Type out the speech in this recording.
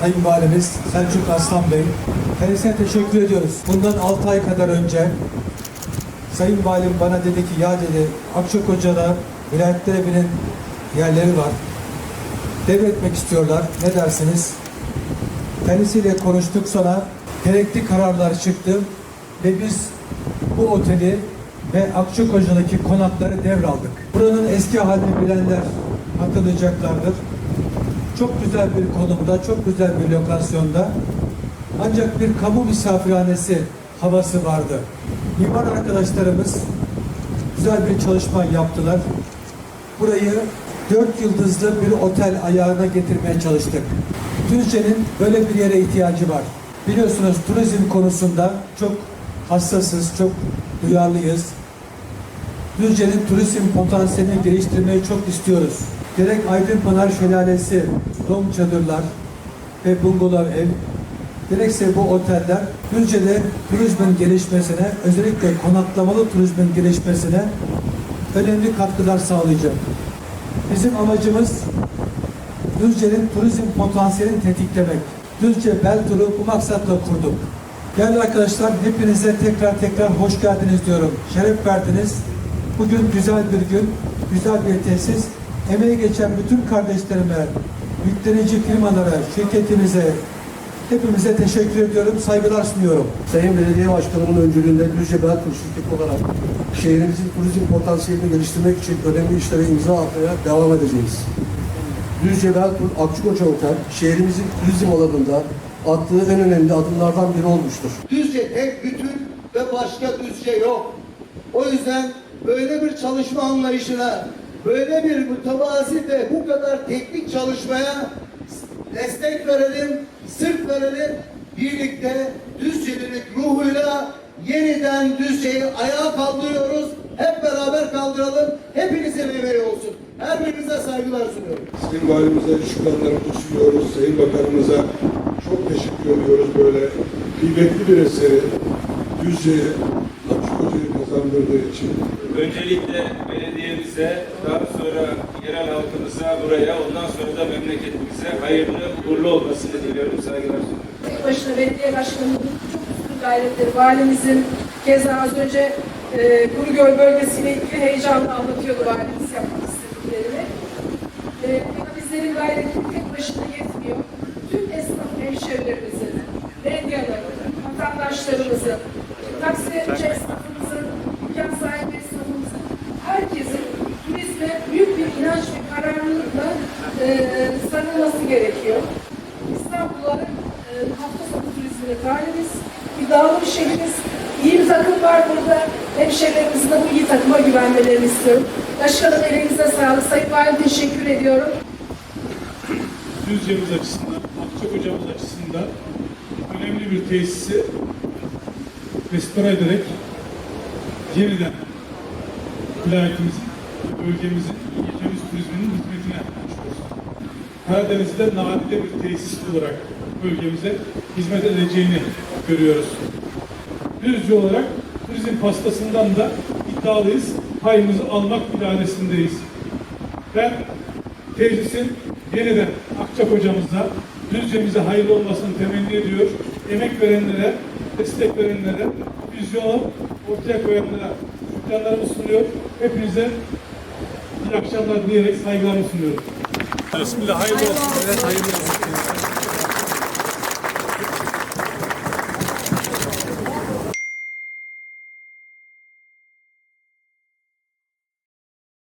Sayın Valimiz Selçuk Aslan Bey, kendisine teşekkür ediyoruz. Bundan 6 ay kadar önce Sayın Valim bana dedi ki ya dedi Akçakoca'da vilayetler evinin yerleri var. Devretmek istiyorlar. Ne dersiniz? Kendisiyle konuştuk sonra gerekli kararlar çıktı ve biz bu oteli ve Akçakoca'daki konakları devraldık. Buranın eski halini bilenler hatırlayacaklardır. Çok güzel bir konumda, çok güzel bir lokasyonda. Ancak bir kamu misafirhanesi havası vardı. Mimar arkadaşlarımız güzel bir çalışma yaptılar. Burayı dört yıldızlı bir otel ayağına getirmeye çalıştık. Düzce'nin böyle bir yere ihtiyacı var. Biliyorsunuz turizm konusunda çok hassasız, çok duyarlıyız. Düzce'nin turizm potansiyelini geliştirmeyi çok istiyoruz. Gerek Aydınpınar Şelalesi, dom çadırlar ve bungalov ev, gerekse bu oteller Düzce'de turizmin gelişmesine, özellikle konaklamalı turizmin gelişmesine önemli katkılar sağlayacak. Bizim amacımız Düzce'nin turizm potansiyelini tetiklemek. Düzce Beltur'u bu maksatla kurduk. Değerli arkadaşlar hepinize tekrar tekrar hoş geldiniz diyorum. Şeref verdiniz. Bugün güzel bir gün, güzel bir tesis. Emeği geçen bütün kardeşlerime, yüklenici firmalara, şirketimize, hepimize teşekkür ediyorum, saygılar sunuyorum. Sayın Belediye Başkanımın öncülüğünde Düzce Beltur Şirketi olarak şehrimizin turizm potansiyelini geliştirmek için önemli işlere imza atmaya devam edeceğiz. Düzce Beltur Akçakoca Otel şehrimizin turizm alanında attığı en önemli adımlardan biri olmuştur. Düzce tek bütün ve başka Düzce yok. O yüzden böyle bir çalışma anlayışına, böyle bir mütevazi ve bu kadar teknik çalışmaya destek verelim, sırt verelim. Birlikte Düzcelilik ruhuyla yeniden Düzce'yi ayağa kaldırıyoruz. Hep beraber kaldıralım. Hepinize emeği olsun. Her birinize saygılar sunuyorum. Sayın Valimize şükranlarımızı sunuyoruz. Sayın Bakanımıza çok teşekkür ediyoruz böyle kıymetli bir eseri Düzce'ye, Akçakoca'yı kazandırdığı için. Öncelikle belediyemize, daha sonra yerel halkımıza buraya, ondan sonra da memleketimize hayırlı, uğurlu olmasını diliyorum. Saygılar sunuyorum. Tek başına belediye başkanımızın çok üstün gayretleri, valimizin keza az önce e, Kurugöl bölgesiyle ilgili heyecanla anlatıyordu valimiz yapmak istediklerini. E, ama bizlerin gayreti tek başına yetmiyor. Tüm esnaf hemşehrilerimizin, medyaların, vatandaşlarımızın, taksici inanç ve kararlılıkla e, sarılması gerekiyor. İstanbul'a e, hafta sonu turizmine talibiz. İddialı bir şehrimiz. İyi bir takım var burada. Hemşehrilerimizin de bu iyi takıma güvenmelerini istiyorum. Başkanım elinize sağlık. Sayın Valim teşekkür ediyorum. Düzce'miz açısından, Akçakoca'mız açısından önemli bir tesisi restore ederek yeniden vilayetimizin, bölgemizin turizminin hizmetine açıyoruz. Karadeniz'de nadide bir tesis olarak bölgemize hizmet edeceğini görüyoruz. Düzce olarak turizm pastasından da iddialıyız. Payımızı almak idaresindeyiz. Ben tesisin yeniden Akçakoca'mıza, Düzce'mize hayırlı olmasını temenni ediyor. Emek verenlere, destek verenlere, vizyonu ortaya koyanlara şükranlarımı sunuyor. Hepinize akşamlar dileyerek saygılarımı sunuyorum. Bismillah, hayırlı olsun. Evet, hayırlı olsun.